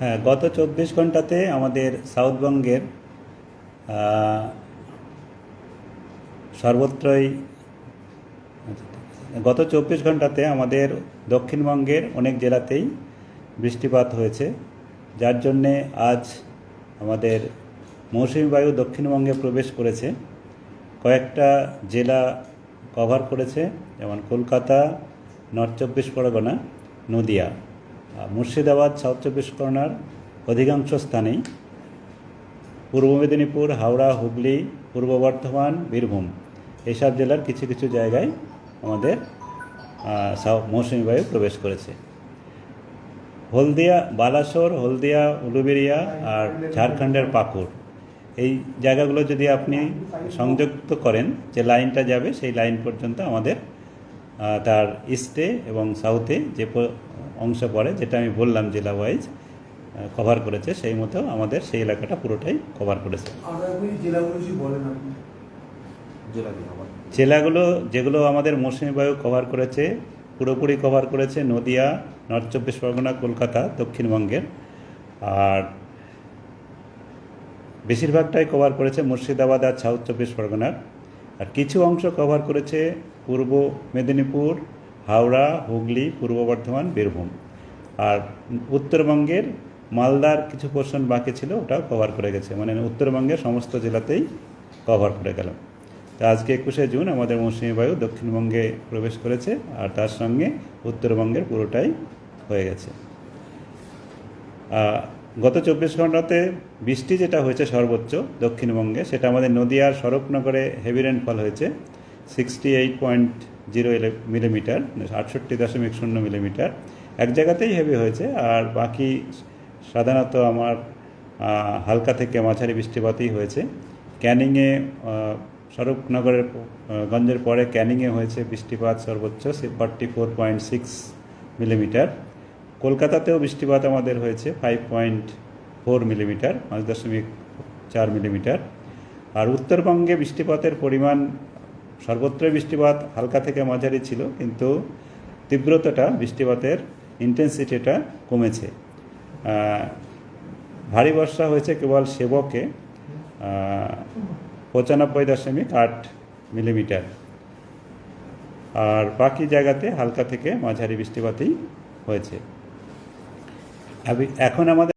হ্যাঁ গত চব্বিশ ঘন্টাতে আমাদের সাউথবঙ্গের সর্বত্রই, গত চব্বিশ ঘন্টাতে আমাদের দক্ষিণবঙ্গের অনেক জেলাতেই বৃষ্টিপাত হয়েছে, যার জন্যে আজ আমাদের মৌসুমী বায়ু দক্ষিণবঙ্গে প্রবেশ করেছে। কয়েকটা জেলা কভার করেছে, যেমন কলকাতা, নর্থ চব্বিশ পরগনা, নদিয়া। মুর্শিদাবাদ, সাউথ চব্বিশ পরগনার অধিকাংশ স্থানেই পূর্ব মেদিনীপুর, হাওড়া, হুগলি, পূর্ব বর্ধমান, বীরভূম এইসব জেলার কিছু কিছু জায়গায় আমাদের মৌসুমী বায়ু প্রবেশ করেছে। হলদিয়া, বালাসোর, হলদিয়া উলুবেরিয়া আর ঝাড়খণ্ডের পাকুড়। এই জায়গাগুলো যদি আপনি সংযুক্ত করেন, যে লাইনটা যাবে, সেই লাইন পর্যন্ত আমাদের তার ইস্টে এবং সাউথে যে অংশ পড়ে যেটা আমি বললাম জেলা ওয়াইজ কভার করেছে সেই মতো আমাদের সেই এলাকাটা পুরোটাই কভার করেছে। জেলাগুলো যেগুলো আমাদের মৌসুমী বায়ু কভার করেছে পুরোপুরি কভার করেছে নদিয়া নর্থ চব্বিশ পরগনা কলকাতা দক্ষিণবঙ্গের। আর বেশিরভাগটাই কভার করেছে মুর্শিদাবাদ আর সাউথ চব্বিশ পরগনার। আর কিছু অংশ কভার করেছে পূর্ব মেদিনীপুর হাওড়া, হুগলি, পূর্ব বর্ধমান, বীরভূম। আর উত্তরবঙ্গের মালদার কিছু পোর্শন বাকি ছিল, ওটাও কভার করে গেছে। মানে উত্তরবঙ্গের সমস্ত জেলাতেই কভার করে গেল। তো আজকে একুশে জুন আমাদের মৌসুমী বায়ু দক্ষিণবঙ্গে প্রবেশ করেছে, আর তার সঙ্গে উত্তরবঙ্গের পুরোটাই হয়ে গেছে। গত চব্বিশ ঘন্টাতে বৃষ্টি যেটা হয়েছে সর্বোচ্চ দক্ষিণবঙ্গে, সেটা আমাদের নদিয়ার স্বরূপনগরে হেভি রেনফল হয়েছে sixty eight point zero millimetre, আটষট্টি দশমিক শূন্য মিলিমিটার। এক জায়গাতেই হেভি হয়েছে, আর বাকি সাধারণত আমার হালকা থেকে মাঝারি বৃষ্টিপাতই হয়েছে। ক্যানিংয়ে স্বরূপনগরের গঞ্জের পরে ক্যানিংয়ে হয়েছে বৃষ্টিপাত সর্বোচ্চ forty four point six millimetre. কলকাতাতেও বৃষ্টিপাত আমাদের হয়েছে ফাইভ পয়েন্ট ফোর মিলিমিটার, পাঁচ দশমিক চার মিলিমিটার। আর উত্তরবঙ্গে বৃষ্টিপাতের পরিমাণ সর্বত্রই বৃষ্টিপাত হালকা থেকে মাঝারি ছিল, কিন্তু তীব্রতাটা, বৃষ্টিপাতের ইন্টেন্সিটিটা কমেছে। ভারী বর্ষা হয়েছে কেবল সেবকে পঁচানব্বই দশমিক আট মিলিমিটার। আর বাকি জায়গাতে হালকা থেকে মাঝারি বৃষ্টিপাতই হয়েছে। এখন আমাদের